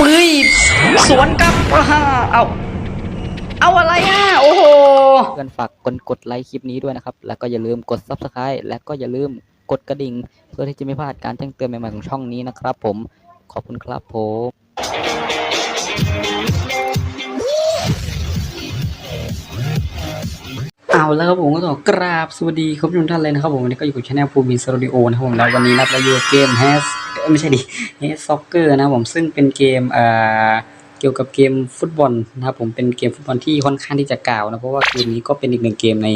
ปืยสวนกลับอ่าเอาเอาอะไรอะโอ้โห เพื่อนฝากกดกดไลค์คลิปนี้ด้วยนะครับ แล้วก็อย่าลืมกด Subscribe และก็อย่าลืมกดกระดิ่ง เพื่อที่จะไม่พลาดการแจ้งเตือนใหม่ๆของช่องนี้นะครับผม ขอบคุณครับผมเอาแล้วครับผมก็ต้องกราบสวัสดีครับทุกท่านเลยนะครับผมวันนี้ก็อยู่กับช anel ภูมินสตูดิโอนะครับผมแล้ววันนี้นับเราอยู่กับเกม Has เอ้ย ไม่ใช่ดิ Has Soccer นะครับผมซึ่งเป็นเกมเอ่อเกี่ยวกับเกมฟุตบอลนะครับผมเป็นเกมฟุตบอลที่ค่อนข้างที่จะเก่านะเพราะว่าเกมนี้ก็เป็นอีกหนึ่งเกมใน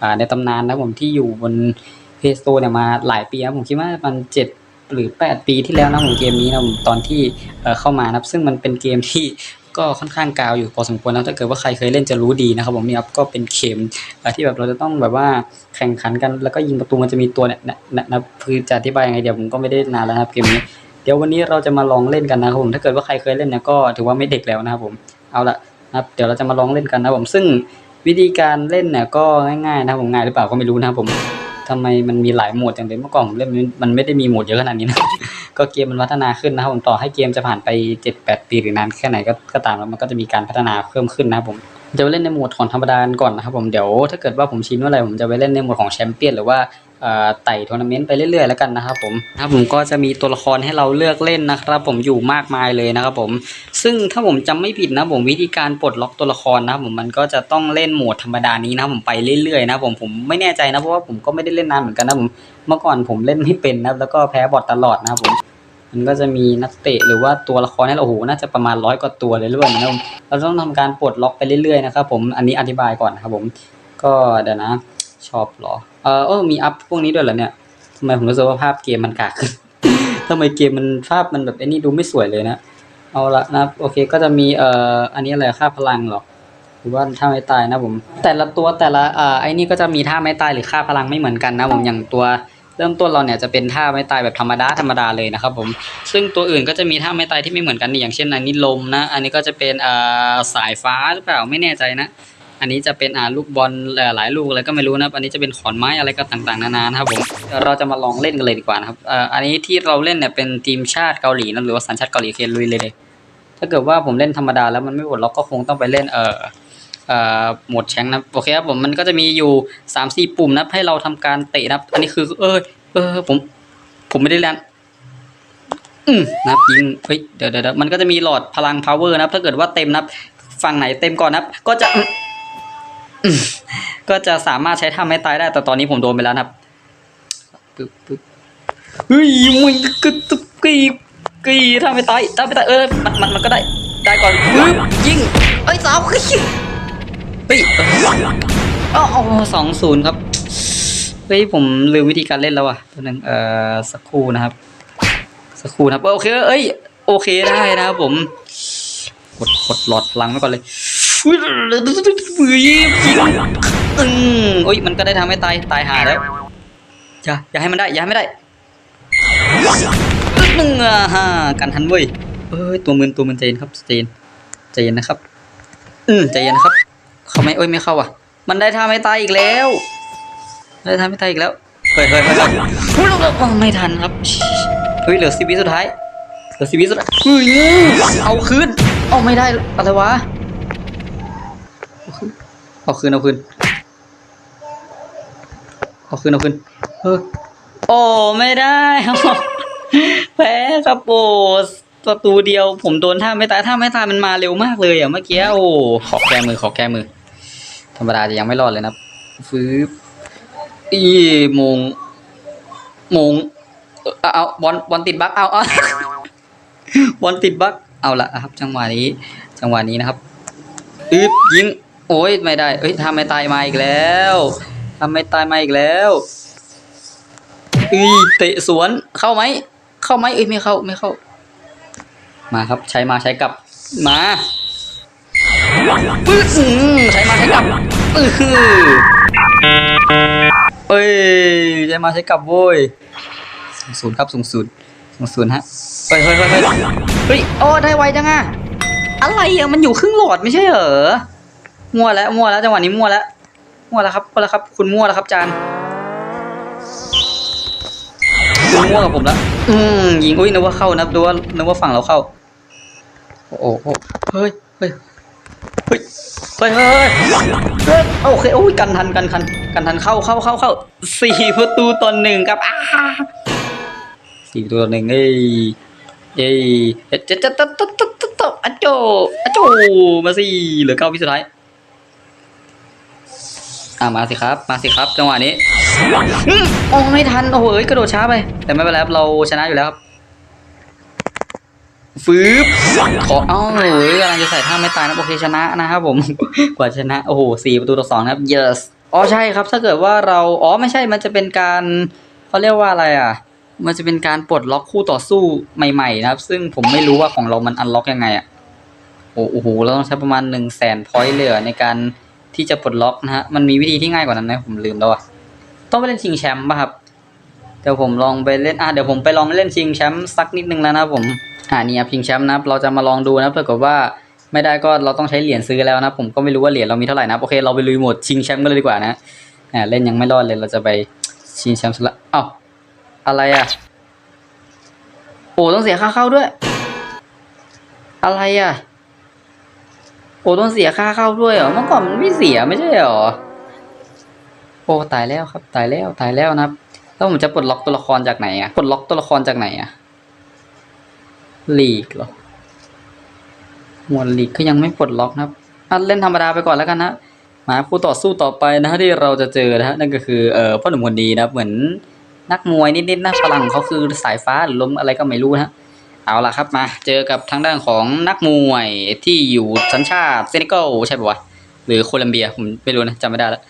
อ่าในตำนานนะผมที่อยู่บนเพสโต้เนี่ยมาหลายปีนะผมคิดว่ามันเจ็ดหรือ 8 ปีที่แล้วนะผมเกมนี้นะผมตอนที่เข้ามานะซึ่งมันเป็นเกมที่ ก็ค่อนข้างกาวอยู่พอสมควรนะถ้าเกิดว่าใครเคยเล่นจะรู้ดีนะครับผมนี่ครับก็เป็นเกมที่แบบเราจะต้องแบบว่าแข่งขันกันแล้วก็ยิงประตูมันจะมีตัวเนี่ยนะคือจะอธิบายยังไงเดี๋ยวผมก็ไม่ได้นานแล้วนะครับเกมนี้เดี๋ยววันนี้เราจะมาลองเล่นกันนะครับผมถ้าเกิดว่าใครเคยเล่นเนี่ยก็ถือว่าไม่เด็กแล้วนะครับผมเอาละนะครับเดี๋ยวเราจะมาลองเล่นกันนะครับผมซึ่งวิธีการเล่นเนี่ยก็ง่ายๆนะครับผมง่ายหรือเปล่าก็ไม่รู้นะครับผมทำไมมันมีหลายโหมดอย่างเดิมเมื่อก่อนผมเล่นมันมันไม่ได้มีโหมดเยอะขนาดนี้นะ ก็เกมมันพัฒนาขึ้นนะครับผมต่อให้เกมจะผ่านไป7-8ปีหรือนานแค่ไหนก็ก็ตามแล้วมันก็จะมีการพัฒนาเพิ่มขึ้นนะครับผมจะไปเล่นในโหมดของธรรมดาก่อนนะครับผมเดี๋ยวถ้าเกิดว่าผมชินเมื่อไหร่ผมจะไปเล่นในโหมดของแชมเปี้ยนหรือว่า ไต่ทัวร์นาเมนต์ไปเรื่อยๆแล้วกันนะครับผมนะครับผมก็จะมีตัวละครให้เราเลือกเล่นนะครับ ผมอยู่มากมายเลยนะครับผมซึ่งถ้าผมจำไม่ผิดนะผมวิธีการปลดล็อกตัวละครนะครับผมมันก็จะต้องเล่นโหมดธรรมดานี้นะผมไปเรื่อยๆนะผมผมไม่แน่ใจนะเพราะว่าผมก็ไม่ได้เล่นนานเหมือนกันนะผมเมื่อก่อนผมเล่นไม่เป็นนะแล้วก็แพ้บอทตลอดนะครับผมมันก็จะมีนักเตะหรือว่าตัวละครให้เราโอ้โหน่าจะประมาณร้อยกว่าตัวเลยรือเปล่านะครับผมเราต้องทำการปลดล็อกไปเรื่อยๆนะครับผมอันนี้อธิบายก่อนนะครับผมก็เดี๋ยวนะ ชอบเหรอ เออเออมีอัพพวกนี้ด้วยเหรอเนี่ยทำไมผมรู้สึกว่าภาพเกมมันกากขึ้นทำไมเกมมันภาพมันแบบไอ้นี่ดูไม่สวยเลยนะ เอาละนะโอเคก็จะมีเอ่ออันนี้อะไรค่าพลังหรอหรือว่าท่าไม้ตายนะผม แต่ละตัวแต่ละอ่าไอ้นี่ก็จะมีท่าไม้ตายหรือค่าพลังไม่เหมือนกันนะผมอย่างตัวเริ่มต้นเราเนี่ยจะเป็นท่าไม้ตายแบบธรรมดาธรรมดาเลยนะครับผมซึ่งตัวอื่นก็จะมีท่าไม้ตายที่ไม่เหมือนกันนี่อย่างเช่นอันนี้ลมนะ อันนี้ก็จะเป็นอ่าสายฟ้าหรือเปล่าไม่แน่ใจนะ อันนี้จะเป็นอ่าลูกบอลหลายลูกอะไรก็ไม่รู้นะครับอันนี้จะเป็นขอนไม้อะไรก็ต่างๆนานานะครับผมเราจะมาลองเล่นกันเลยดีกว่านะครับอ่ออันนี้ที่เราเล่นเนี่ยเป็นทีมชาติเกาหลีนะหรือว่าสัญชาติเกาหลีเคลุยเลยถ้าเกิดว่าผมเล่นธรรมดาแล้วมันไม่ปลดล็อกก็คงต้องไปเล่นเอ่อโหมดแชงนะโอเคครับผมมันก็จะมีอยู่สามสี่ปุ่มนะให้เราทำการเตะนะอันนี้คือเออเออผมผมไม่ได้เล่นอืมนะยิงเฮ้ยเดี๋ยวเดี๋ยวเดี๋ยวมันก็จะมีหลอดพลัง power นะครับถ้าเกิดว่าเต็มนะฝั่งไหนเต็มก่อนนะก็จะ ก็จะสามารถใช้ท่าไม้ตายได้ แต่ตอนนี้ผมโดนไปแล้วนะครับปึ๊บปึ๊บเฮ้ยมึงกึ๊บกรีบกรีท่าไม้ตายท่าไม้ตายเออมันมันมันก็ได้ได้ก่อนปึ๊บยิงเอ้ยสาวเฮ้ยเฮ้ยอ๋อสองศูนย์ครับเฮ้ยผมลืมวิธีการเล่นแล้วอะตัวนึงเอ่อสักครู่นะครับ สักครู่นะครับโอเคเอ้ยโอเคได้นะครับผมกดกดหลอดพลังไว้ก่อนเลย ยยิงอืมอุ้ยมันก็ได้ทำให้ตายตายหาแล้วอย่าอย่าให้มันได้อย่าให้ไม่ได้หนึ่งอะฮะกันทันเว้ยเอ้ยตัวมืนตัวมืนใจเย็นครับใจเย็นใจเย็นนะครับ อืมใจเย็นนะครับ เข้าไหมเอ้ยไม่เข้าอะ มันได้ท่าไม่ตายอีกแล้ว ได้ทำไม่ทันอีกแล้วเฮ้ยเฮ้ยเฮ้ยไม่ทันครับเฮ้ยเหลือสิบวิสุดท้ายเหลือสิบวิสุดท้ายเฮ้ยเอาคืนเอาไม่ได้อะไรวะ เอาคืนเอาคืนเอาคืนเอาคืนเออโอ้ไม่ได้แพ้ครับโอ้ประตูเดียว ผมโดนท่าไม่ตายท่าไม่ตายมันมาเร็วมากเลยอะเมื่อกี้โอ้ขอแก้มือขอแก้มือ ธรรมดาจะยังไม่รอดเลยนะฟื้บอีมงมงเอาเอาบอลบอลติดบั๊กเอาเอาบอลติดบั๊กเอาละครับ จังหวะนี้ จังหวะนี้นะครับอึบยิง โอ้ยไม่ได้ เอ้ยทำไม่ตายมาอีกแล้วทำไม่ตายมาอีกแล้วอีเตะสวนเข้าไหมเข้าไหมเอ้ยไม่เข้าไม่เข้า มาครับใช้มาใช้กลับมาปึ๊ดอืมใช้มาใช้กลับอือหือเอ้ยใช้มาใช้กลับโว้ยสูงศูนย์ครับสูงศูนย์สูงศูนย์ฮะเฮ้ยเฮ้ยเฮ้ยเฮ้ยเฮ้ยโอ้ได้ไวจังอะอะไรอะมันอยู่ครึ่งหลอดไม่ใช่เหรอ มั่วแล้วมั่วแล้วจังหวะนี้มั่วแล้วมั่วแล้วครับมั่วแล้วครับ คุณมั่วแล้วครับจานคุณมั่วกับผมแล้วอืมยิงอุ้ยนึกว่าเข้านะดูว่านึกว่าฝั่งเราเข้า โอ้โหเฮ้ยเฮ้ยเฮ้ยเฮ้ยเฮ้ยเฮ้ยโอเคโอ้ยกันทันกันทันกันทันเข้าเข้าเข้าเข้าสี่ประตูต่อหนึ่งครับอ้าสี่ประตูต่อหนึ่งเอ้ยเอ้ยเอ๊ะจะจะจะจะจะจะจะอะโจอะโจมาสิเหลือเก้าวิสุดท้าย อ่ามาสิครับ มาสิครับจังหวะนี้อื้อโอ้ไม่ทัน โอ้โหเอ้ยกระโดดช้าไป แต่ไม่เป็นไรครับเราชนะอยู่แล้วครับฟืบขอเอ้าเฮ้ยกำลังจะใส่ท่าไม่ตายนะโอเคชนะนะครับผม กว่าชนะ โอ้โหสี่ประตูต่อสองนะครับ yes อ๋อใช่ครับ ถ้าเกิดว่าเรา อ๋อไม่ใช่ มันจะเป็นการเขาเรียกว่าอะไรอะ มันจะเป็นการปลดล็อกคู่ต่อสู้ใหม่ๆนะครับ ซึ่งผมไม่รู้ว่าของเรามันอันล็อกยังไงอะ โอ้โห เราต้องใช้ประมาณหนึ่งแสนพอยต์เลยเหรอในการ ที่จะปลดล็อกนะฮะมันมีวิธีที่ง่ายกว่านั้นไหมผมลืมแล้วอะต้องไปเล่นชิงแชมป์ป่ะครับเดี๋ยวผมลองไปเล่นอะเดี๋ยวผมไปลองเล่นชิงแชมป์สักนิดนึงแล้วนะผมอ่านี่ครับชิงแชมป์นะครับเราจะมาลองดูนะครับถ้าเกิดว่าไม่ได้ก็เราต้องใช้เหรียญซื้อแล้วนะ ผมก็ไม่รู้ว่าเหรียญเรามีเท่าไหร่นะโอเคเราไปลุยโหมดชิงแชมป์กันเลยดีกว่านะอ่าเล่นยังไม่รอดเลยเราจะไปชิงแชมป์สละเอ้าอะไรอะโอ้ต้องเสียค่าเข้าด้วย อะไรอะ ต้องเสียค่าเข้าด้วยเหรอเมื่อก่อนมันไม่เสียไม่ใช่เหรอโอ้ตายแล้วครับ ตายแล้วตายแล้วนะครับแล้วผมจะปลดล็อกตัวละครจากไหนอะปลดล็อกตัวละครจากไหนอะลีกเหรอหมวดลีกก็ยังไม่ปลดล็อกนะครับเล่นธรรมดาไปก่อนแล้วกันนะมาคู่ต่อสู้ต่อไปนะฮะที่เราจะเจอนะฮะนั่นก็คือเอ่อพ่อหนุ่มคนดีนะเหมือนนักมวยนิดๆนะพลังของเขาคือสายฟ้าหรือลมอะไรก็ไม่รู้นะฮะ เอาล่ะครับมาเจอกับทางด้านของนักมวยที่อยู่สัญชาติเซนิเกลใช่ปะวะหรือโคลัมเบียผมไม่รู้นะจำไม่ได้แล้ว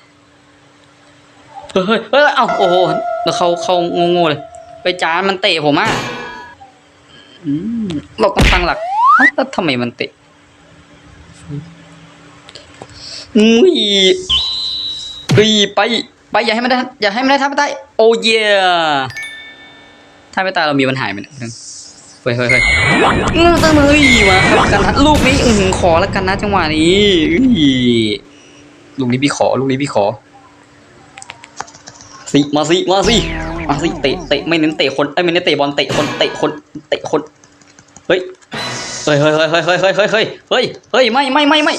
เฮ้ยเฮ้ยเอ้าโอ้โหแล้วเขาเขางงๆเลย ไปจานมันเตะผมอะอืมเราต้องตั้งหลักแล้วทำไมมันเตะอุ้ยเฮ้ยไปไปอย่าให้มันได้อย่าให้มันได้ท่าไม่ได้โอ้เยท่าไม่ตายเรามีปัญหาไหมเนี่ย ฮ้ยเฮ้ยเฮ้ยอืมตั้งเลยมาครับกันนะลูกนี้อือหือขอแล้วกันนะจังหวะนี้ลูกนี้พี่ขอลูกนี้พี่ขอสิมาสิมาสิมาสิเตะเตะไม่เน้นเตะคนไอ้ยไม่เน้นเตะบอลเตะคนเตะคนเตะคนเฮ้ยเฮ้ยเฮ้ยเฮ้ยเฮ้ยเฮ้ยเฮ้ยเฮ้ยเฮ้ยเฮ้ยไม่ไม่ไม่ไม่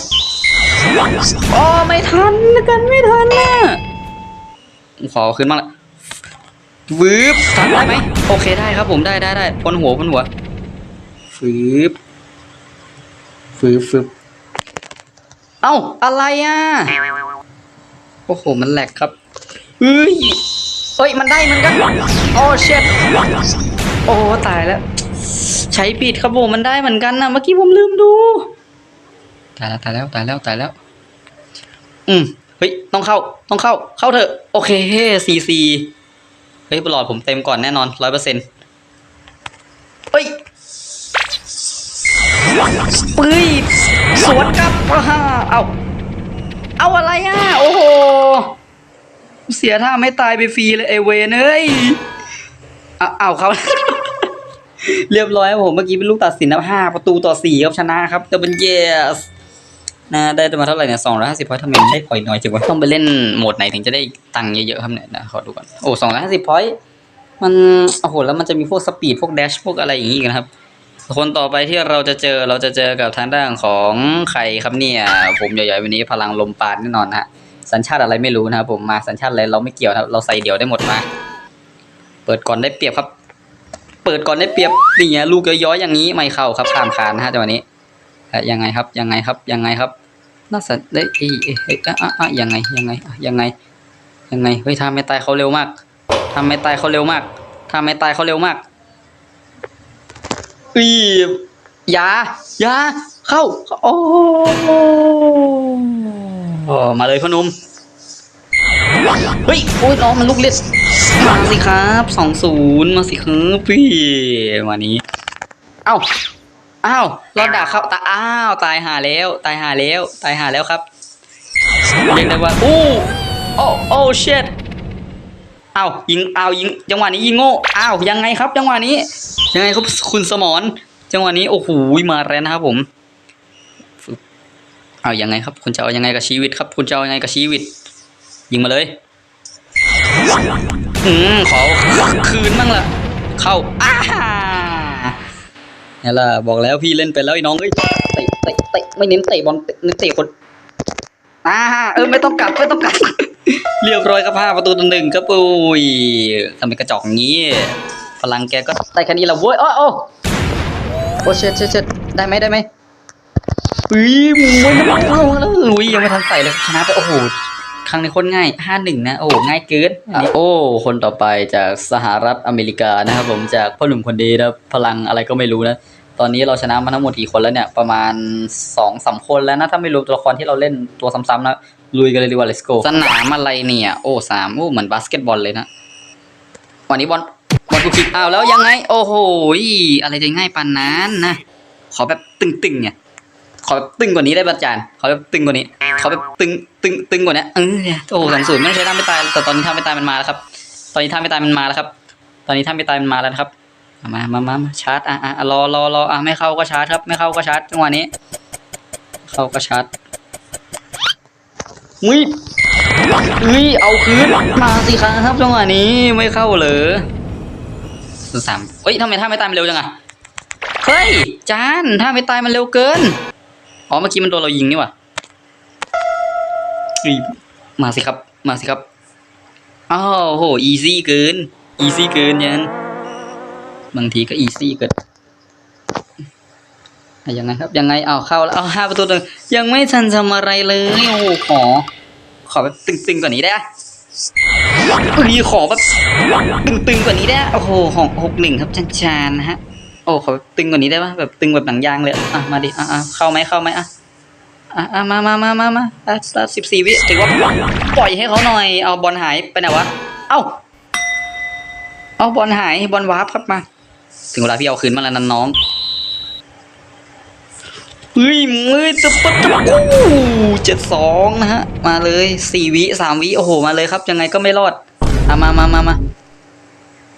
อ๋อไม่ทันกันไม่ทันนะขอขึ้นมาละ วืบทันได้ไหมโอเคได้ครับผมได้ได้ได้พ้นหัวพ้นหัวฟืบฟืบฟืบเอ้าอะไรอะโอ้โหมันแหลกครับเฮ้ยเฮ้ยมันได้เหมันกันโอ้เช็ดโอ้ตายแล้ว ใช้ปิดครับผมมันได้เหมือนกันนะเมื่อกี้ผมลืมดูตายแล้วตายแล้วตายแล้วตายแล้ว อืมเฮ้ยต้องเข้าต้องเข้า เข้าเถอะ โอเคซีซี เฮ้ยปลอดผมเต็มก่อนแน่นอนร้อยเปอร์เซ็นต์เฮ้ยเฮ้ยสวนกลับอ่าเอาเอาอะไรอะ โอ้โห เสียท่าไม่ตายไปฟรีเลยไอเวนเอ้ยเอาเอาเขา เรียบร้อยครับผมเมื่อกี้เป็นลูกตัดสินนะห้าประตูต่อสี่ครับชนะครับแต่เป็นเยส นะได้มาเท่าไหร่เนี่ยสองร้อยห้าสิบพอยต์ทำไมได้พอยต์น้อยจังวะต้องไปเล่นโหมดไหนถึงจะได้ตังค์เยอะๆครับเนี่ยนะขอดูก่อนโอ้สองร้อยห้าสิบพอยต์มันโอ้โหแล้วมันจะมีพวกสปีดพวกแดชพวกอะไรอย่างงี้กันครับคนต่อไปที่เราจะเจอเราจะเจอกับทางด้านของใครครับเนี่ยผมใหญ่ๆวันนี้พลังลมปานแน่นอนฮะสัญชาติอะไรไม่รู้นะครับผมมาสัญชาติอะไรเราไม่เกี่ยวนะครับเราใส่เดี่ยวได้หมดมาเปิดก่อนได้เปรียบครับ เปิดก่อนได้เปรียบนี่ไงลูกย้อยๆอย่างนี้ไม่เข้าครับข้ามคานนะฮะจังหวะนี้ ยังไงครับ ยังไงครับ ยังไงครับ น่าสนเอ้ยเอ้ยเอ้ยอะอะยังไง ยังไงยังไง ยังไง เฮ้ยทำไม่ตายเขาเร็วมากทำไม่ตายเขาเร็วมากทำไม่ตายเขาเร็วมากอีอยายาเข้า โอ้โอ้มาเลยพ่อหนุ่มเฮ้ยโอ้ยน้องมันลูกเล็ดมาสิครับสองศูนย์มาสิครับพี่วันนี้ เอ้า อ้าวเราด่าเขาตาอ้าวตายหาแล้ว ตายหาแล้ว ตายหาแล้วครับเรียกได้ว่าอู้โอ้โอ้เช็ดอ้าวยิงอ้าวยิงจังหวะนี้ยิงโง่อ้าวยังไงครับ จังหวะนี้ ยังไงครับคุณสมรจังหวะนี้โอ้โหมาแล้วนะครับผมเอายังไงครับ คุณจะเอายังไงกับชีวิตครับ คุณจะเอายังไงกับชีวิต ยิงมาเลยอืมขอคืนบ้างละเข้าอ้า นี่ล่ะบอกแล้วพี่เล่นไปแล้วไอ้น้องเอ้ยเตะเตะเตะไม่เน้นเตะบอลเน้นเตะคนอ่าเออไม่ต้องกลับไม่ต้องกลับ เรียบร้อยครับห้าประตูต่อหนึ่งครับปุ้ยทำไมกระจอกอย่างนี้พลังแกก็ได้แค่นี้แหละเว้ยโอ้โอ้โอ้เช็ดเช็ดเช็ดได้ไหมได้ไหมอุ้ยมวยมันเอาแล้วลุยยังไม่ทันใส่เลยชนะไปโอ้โห ครั้งนี้โคนง่ายห้าหนึ่งนะโอ้โหง่ายเกินอันนี้โอ้คนต่อไปจากสหรัฐอเมริกานะครับผมจากพ่อหนุ่มคนดีนะพลังอะไรก็ไม่รู้นะตอนนี้เราชนะมาทั้งหมดกี่คนแล้วเนี่ยประมาณสองสามคนแล้วนะถ้าไม่รวมตัวละครที่เราเล่นตัวซ้ำๆนะลุยกันเลยดีกว่า let's go สนามอะไรเนี่ยโอ้สามโอ้เหมือนบาสเกตบอลเลยนะวันนี้บอลบอลกูคิกอ้าวแล้วยังไง โอ้โหยอะไรจะง่ายปานนั้นนะขอแบบตึงๆเนี่ย ขอแบบตึงกว่านี้ได้ป่ะอาจารย์ขอแบบตึงกว่านี้ขอแบบตึงตึงตึงกว่านี้เออโอ้สองศูนย์ไม่ใช้ท่าไม่ตายแต่ตอนนี้ท่าไม่ตายมันมาแล้วครับ ตอนนี้ท่าไม่ตายมันมาแล้วครับ ตอนนี้ท่าไม่ตายมันมาแล้วครับมามามาชาร์จอะอะรอรอรออะไม่เข้าก็ชาร์จครับ ไม่เข้าก็ชาร์จจังหวะนี้ เข้าก็ชาร์จมุ้ยอุ้ยเอาคืนมาสิครับจังหวะนี้ไม่เข้าเลยสามเฮ้ยทำไมท่าไม่ตายมันเร็วจังอะเฮ้ยจานท่าไม่ตายมันเร็วเกิน อ๋อเมื่อกี้มันโดนเรายิงนี่ว่าอุ๊ยมาสิครับ มาสิครับ อ้าวโห อีซี่เกิน อีซี่เกินยันบางทีก็อีซี่เกินอะยังไงครับ ยังไงเอาเข้าแล้วเอาห้าประตูเลยยังไม่ทันทำอะไรเลย โอ้โหขอ ขอแบบตึงๆกว่านี้ได้อะอุ้ยขอแบบตึงๆกว่านี้ได้อะโอ้โหหกหกหนึ่งครับจานๆนะฮะ โอ้ขอตึงกว่านี้ได้ปะแบบตึงแบบหนังยางเลยอะมาดิอะอะเข้าไหมเข้าไหมอะอะอะมามามามามาอะสิบสี่วิถือว่าปล่อยให้เขาหน่อยเอาบอลหายไปไหนวะเอ้าเอาบอลหายบอลวาร์ปครับมา ถึงเวลาพี่เอาคืนมาแล้วนันน้องเฮ้ยมือจะปัดจะปูเจ็ดสองนะฮะ มาเลยสี่วิสามวิโอ้โห มาเลยครับ ยังไงก็ไม่รอดอะมามามามา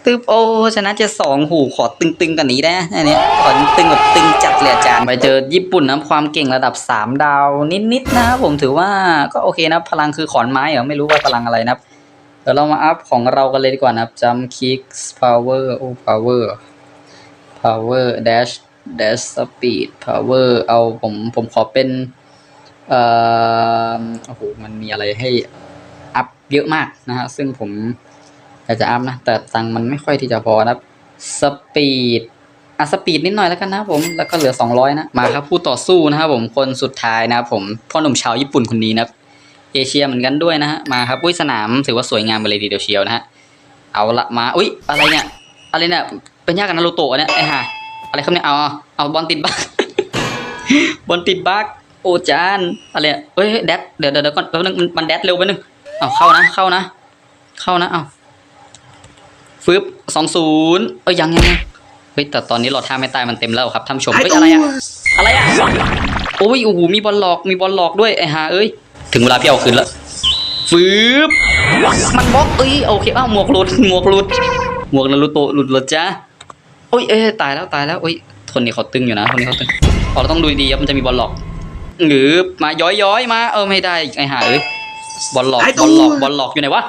ตึบโอ้ชนะจ็ดสองหูขอตึงๆกันนี้ได้นะอันนี้ขอตึงแบบตึงจัดเลยอาจารย์ไปเจอญี่ปุ่นนะความเก่งระดับสามดาวนิดๆนะครับผมถือว่าก็โอเคนะพลังคือขอนไม้เหรอไม่รู้ว่าพลังอะไรนะเดี๋ยวเรามาอัพของเรากันเลยดีกว่านะจัมคิกส์พาวเวอร์โอ้พาวเวอร์พาวเวอร์เดชเดชสปีดพาวเวอร์เอาผมผมขอเป็นเอ่อโอ้โหมันมีอะไรให้อัพเยอะมากนะฮะซึ่งผม อยากจะอัพนะ แต่ตังมันไม่ค่อยที่จะพอนะครับสปีดอะสปีดนิดหน่อยแล้วกันนะผมแล้วก็เหลือ 200 นะ มาครับผู้ต่อสู้นะครับผมคนสุดท้ายนะครับผมพ่อหนุ่มชาวญี่ปุ่นคนนี้นะเอเชียเหมือนกันด้วยนะฮะมาครับอุ้ยสนามถือว่าสวยงามไปเลยทีเดียวเชียวนะฮะเอาละมาอุ้ยอะไรเนี่ยอะไรเนี่ยเป็นยากกับนารูโตะเนี่ยไอ้ห่าอะไรครับเนี่ยเอาเอาบอลติดบักบอลติดบักโอจานอะไรเอ้ยแดดเดี๋ยวเดี๋ยวเดี๋ยวก่อนแป๊บนึงมันมันแดดเร็วไปนึงเอาเข้านะเข้านะ เข้านะเอา ฟึบสองศูนย์เอ้ยยังยังยังเฮ้ยแต่ตอนนี้หลอดท่าไม่ตายมันเต็มแล้วครับท่านผู้ชมเฮ้ยอะไรอะอะไรอะโอ้ยโอ้โหมีบอลหลอกมีบอลหลอกด้วยไอ้ห่าเอ้ยถึงเวลาพี่เอาคืนแล้วฟึบมันบล็อกเอ้ยโอเคอ้าวหมวกหลุดหมวกหลุดหมวกนารูโตะหลุดหลุดจ้าโอ้ยเอ้ยตายแล้วตายแล้วเอ้ยคนนี้เขาตึงอยู่นะคนนี้เขาตึงพอเราต้องดูดีๆครับมันจะมีบอลหลอก หรือมาย้อยย้อยๆมาเออไม่ได้ไอ้ห่าเอ้ยบอลหลอกบอลหลอกบอลหลอกอยู่ไหนวะ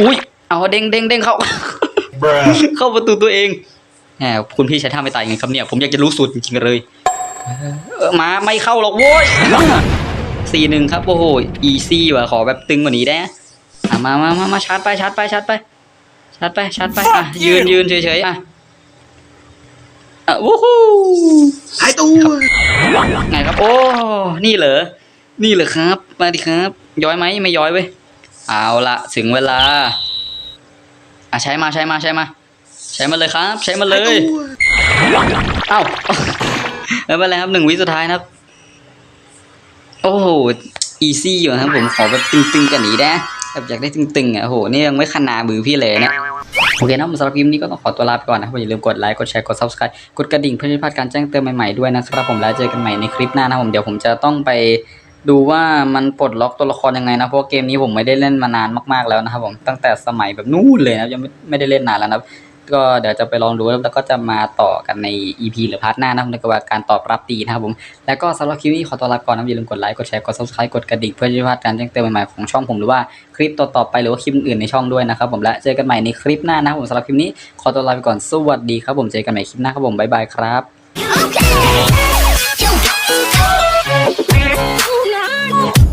อุ้ย เอาเด้งเด้งเด้งเข้า เข้าประตูตัวเองแหมคุณพี่ใช้ท่าไม่ตายไงครับเนี่ย ผมอยากจะรู้สูตรจริงๆเลยเออมาไม่เข้าหรอกโว้ยสี่หนึ่งครับโอ้โหอีซี่ว่ะขอแบบตึงกว่านี้ได้นะอะมามามามาชาร์จไปชาร์จไปชาร์จไปชาร์จไปชาร์จไปอะยืนยืนเฉยๆอะอะวู้ฮู้หายตัวไงครับโอ้นี่เหรอนี่เหรอครับมาดิครับ ย้อยไหมไม่ย้อยเว้ยเอาละถึงเวลา อะใช้มาใช้มาใช้มา ใช้มาเลยครับ ใช้มาเลยเอ้าไม่เป็นไรครับหนึ่งวิสุดท้ายนะครับ โอ้โหอีซี่อยู่นะครับผมขอแบบตึงๆกันนี้ได้แบบอยากได้ตึงๆอะโอ้โหนี่ยังไม่ขนามือพี่เลยเนี่ยโอเคนะผมสำหรับคลิปนี้ก็ต้องขอตัวลาไปก่อนนะครับอย่าลืมกดไลค์กดแชร์กด subscribe กดกระดิ่งเพื่อไม่พลาดการแจ้งเตือนใหม่ๆด้วยนะครับผมแล้วเจอกันใหม่ในคลิปหน้านะครับผมเดี๋ยวผมจะต้องไป ดูว่ามันปลดล็อกตัวละครยังไงนะเพราะเกมนี้ผมไม่ได้เล่นมานานมากๆแล้วนะครับผมตั้งแต่สมัยแบบนู้นเลยนะยังไม่ได้เล่นนานแล้วนะก็เดี๋ยวจะไปลองดูแล้วก็จะมาต่อกันใน EP หรือพาร์ทหน้านะครับในกระบวนการตอบรับดีนะครับผม แล้วก็สำหรับคลิปนี้ขอตัวลาก่อนนะอย่าลืมกดไลค์กดแชร์กด subscribe กดกระดิ่งเพื่อที่จะพลาดการแจ้งเตือนใหม่ๆของช่องผมหรือว่าคลิปต่อๆไปหรือว่าคลิปอื่นในช่องด้วยนะครับผมและเจอกันใหม่ในคลิปหน้านะครับผมสำหรับคลิปนี้ขอตัวลาไปก่อนสวัสดีครับผมเจอกันใหม่คลิปหน้าครับผมบ๊ายบายครับ Okay. Oh.